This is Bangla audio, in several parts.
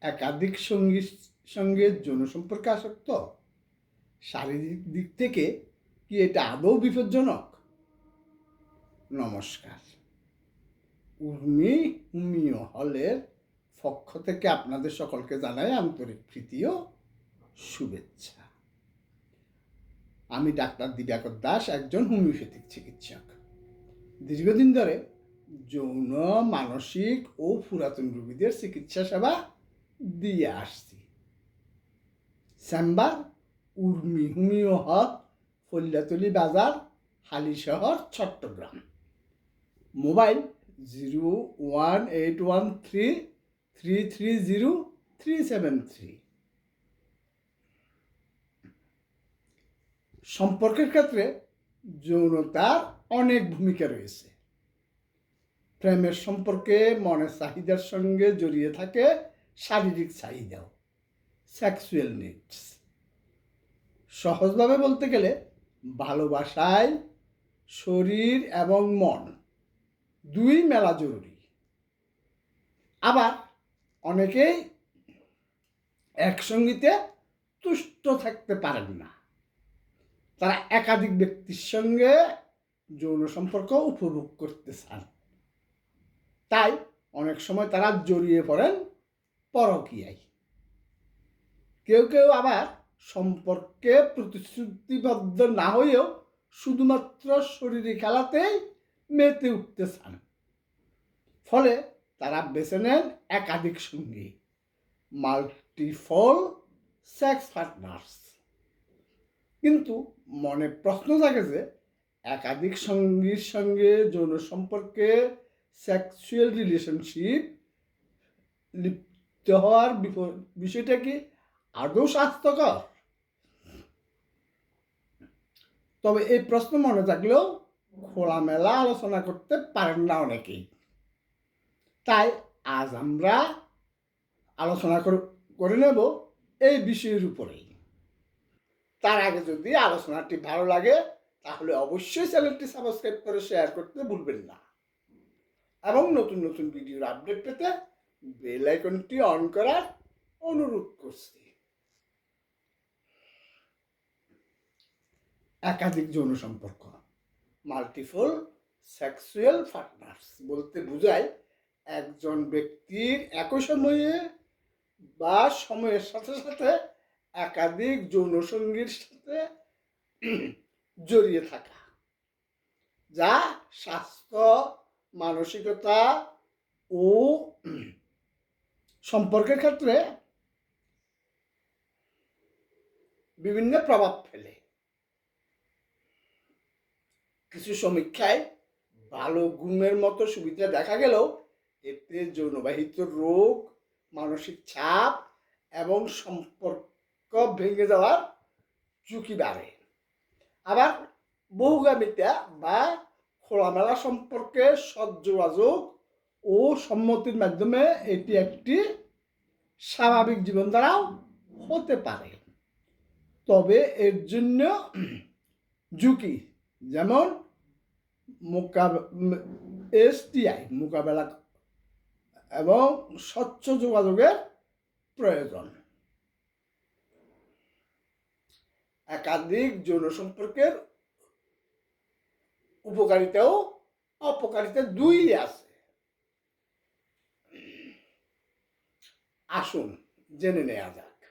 একাধিক সঙ্গীর সঙ্গে যৌন সম্পর্কে আসক্ত। শারীরিক দিক থেকে কি এটা আদৌ বিপজ্জনক? নমস্কার। উর্মি হুমিও হলের পক্ষ থেকে আপনাদের সকলকে জানাই আন্তরিক প্রীতি ও শুভেচ্ছা। আমি ডাক্তার দিবাকর দাস, একজন হোমিওপ্যাথিক চিকিৎসক। দীর্ঘদিন ধরে যৌন, মানসিক ও পুরাতন রোগীদের চিকিৎসা সেবা দিয়ে আসছি। চেম্বার উর্মি হুমিও হল ফল্যাতলি বাজার Halishahar Chittagong. Mobile zero one eight one three three three zero three seven three. সম্পর্কের ক্ষেত্রে যৌনতার অনেক ভূমিকা রয়েছে। প্রেমের সম্পর্কে, মনের চাহিদার সঙ্গে জড়িয়ে থাকে শারীরিক চাহিদাও সেক্সুয়াল নিডস সহজভাবে বলতে গেলে ভালোবাসায়, শরীর এবং মন দুই মেলা জরুরি। আবার অনেকেই একসঙ্গীতে তুষ্ট থাকতে পারেন না। তারা একাধিক ব্যক্তির সঙ্গে যৌন সম্পর্ক উপভোগ করতে চান। তাই অনেক সময় তারা জড়িয়ে পড়েন পরকীয়ায় কেউ কেউ আবার সম্পর্কে প্রতিশ্রুতিবদ্ধ না হয়েও শুধুমাত্র শরীরে খেলাতেই মেতে উঠতে চান। ফলে তারা বেছে নেন একাধিক সঙ্গী, মাল্টিফল সেক্স পার্টনার্স। কিন্তু মনে প্রশ্ন থাকে যে, একাধিক সঙ্গীর সঙ্গে যৌন সম্পর্কে সেক্সুয়াল রিলেশনশিপ হওয়ার বিষয়টা কি আদৌ স্বাস্থ্যকর? তবে এই প্রশ্ন মনে থাকলেও খোলামেলা আলোচনা করতে পারেন না অনেকেই তাই আজ আমরা আলোচনা করে নেব এই বিষয়ের উপরেই। তার আগে যদি আলোচনাটি ভালো লাগে, তাহলে অবশ্যই চ্যানেলটি সাবস্ক্রাইব করে শেয়ার করতে ভুলবেন না। এবং নতুন নতুন ভিডিওর আপডেট পেতে বেল আইকনটি অন করার অনুরোধ করছি। একাধিক যৌন সম্পর্ক মাল্টিপল সেক্সুয়াল পার্টনার্স বলতে বোঝায় একজন ব্যক্তির একই সময়ে বা সময়ের সাথে সাথে একাধিক যৌন সঙ্গীর সাথে জড়িয়ে থাকা, যা স্বাস্থ্য, মানসিকতা ও সম্পর্কের ক্ষেত্রে বিভিন্ন প্রভাব ফেলে। কিছু সমীক্ষায় ভালো ঘুমের মতো সুবিধা দেখা গেলেও এতে যৌনবাহিত রোগ, মানসিক চাপ এবং সম্পর্ক ভেঙে যাওয়ার ঝুঁকি বাড়ে। আবার বহুগামিতা বা খোলামেলা সম্পর্কে সৎ ও সম্মতির মাধ্যমে এটি একটি স্বাভাবিক জীবনধারাও হতে পারে। তবে এর জন্য ঝুঁকি, যেমন এসটিআই মোকাবেলা এবং স্বচ্ছ যোগাযোগের প্রয়োজন। একাধিক যৌন সম্পর্কের উপকারিতাও অপকারিতা দুই আছে। আসুন, জেনে নেওয়া যাক।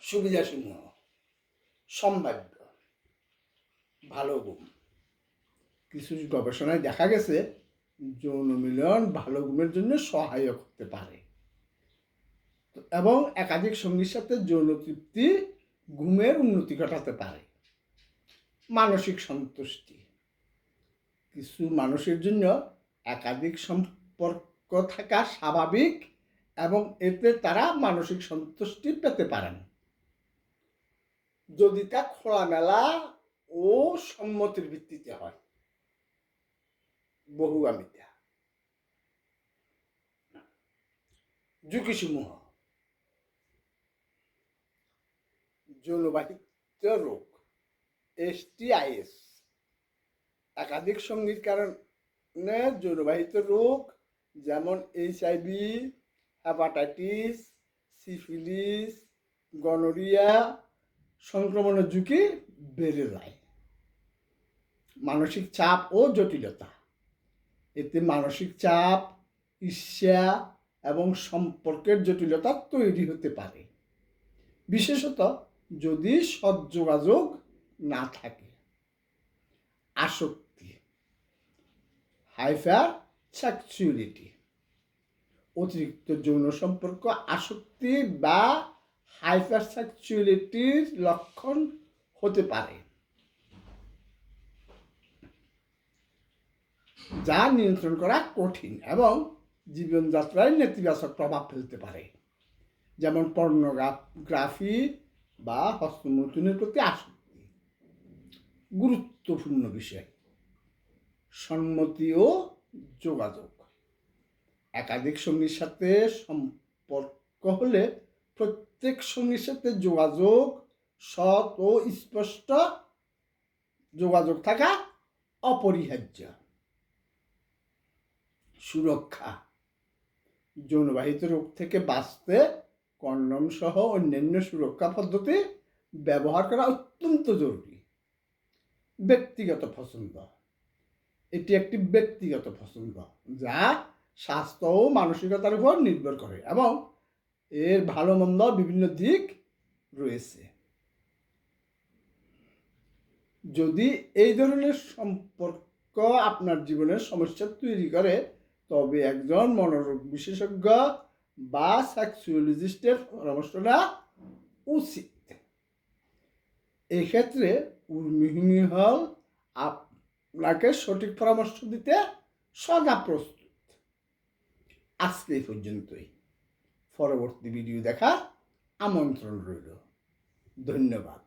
সুবিধাসমূহ। সম্ভাব্য। ভালো গুণ কিছু গবেষণায় দেখা গেছে, যৌন মিলন ভালো গুণের জন্য সহায়ক হতে পারে। এবং একাধিক সঙ্গীর সাথে যৌন তৃপ্তি ঘুমের উন্নতি ঘটাতে পারে। মানসিক সন্তুষ্টি। কিছু মানুষের জন্য একাধিক সম্পর্ক থাকা স্বাভাবিক এবং এতে তারা মানসিক সন্তুষ্টি পেতে পারেন। যদি তা খোলামেলা ও সম্মতির ভিত্তিতে হয়। বহুগামিতা ঝুঁকিসমূহ যৌনবাহিত রোগ এসটিআইএস একাধিক সঙ্গীর কারণে যৌনবাহিত রোগ যেমন এইচআইভি হেপাটাইটিস সিফিলিস গনোরিয়া সংক্রমণের ঝুঁকি বেড়ে যায়। মানসিক চাপ ও জটিলতা। এতে মানসিক চাপ, ঈর্ষা এবং সম্পর্কের জটিলতা তৈরি হতে পারে। বিশেষত যদি সৎযোগাযোগ না থাকে। আসক্তি। হাইফার সেক্সুয়ালিটি অতিরিক্ত যৌন সম্পর্ক, আসক্তি বা হাইপার সেক্সুয়ালিটির লক্ষণ হতে পারে। যা নিয়ন্ত্রণ করা কঠিন এবং জীবনযাত্রায় নেতিবাচক প্রভাব ফেলতে পারে। যেমন পর্নোগ্রাফি বা হস্তমৈথুনের প্রতি আসক্তি। গুরুত্বপূর্ণ বিষয়। সম্মতি ও যোগাযোগ। একাধিক সঙ্গীর সাথে সম্পর্ক হলে প্রত্যেক সঙ্গীর সাথে যোগাযোগ সৎ ও স্পষ্ট যোগাযোগ থাকা অপরিহার্য। সুরক্ষা। যৌনবাহিত রোগ থেকে বাঁচতে কন্ডম সহ অন্যান্য সুরক্ষা পদ্ধতি ব্যবহার করা অত্যন্ত জরুরি। ব্যক্তিগত পছন্দ। এটি একটি ব্যক্তিগত পছন্দ যা স্বাস্থ্য ও মানসিকতার উপর নির্ভর করে এবং এর ভালো মন্দ বিভিন্ন দিক রয়েছে। যদি এই ধরনের সম্পর্ক আপনার জীবনের সমস্যা তৈরি করে, তবে একজন মনোরোগ বিশেষজ্ঞ বা সেক্সুয়ালজিস্টের পরামর্শ নেওয়া উচিত। এক্ষেত্রে উর্মিহিনী হল আপনাকে সঠিক পরামর্শ দিতে সদা প্রস্তুত। আজকে এই পর্যন্তই। পরবর্তী ভিডিও দেখা আমন্ত্রণ রইল। ধন্যবাদ।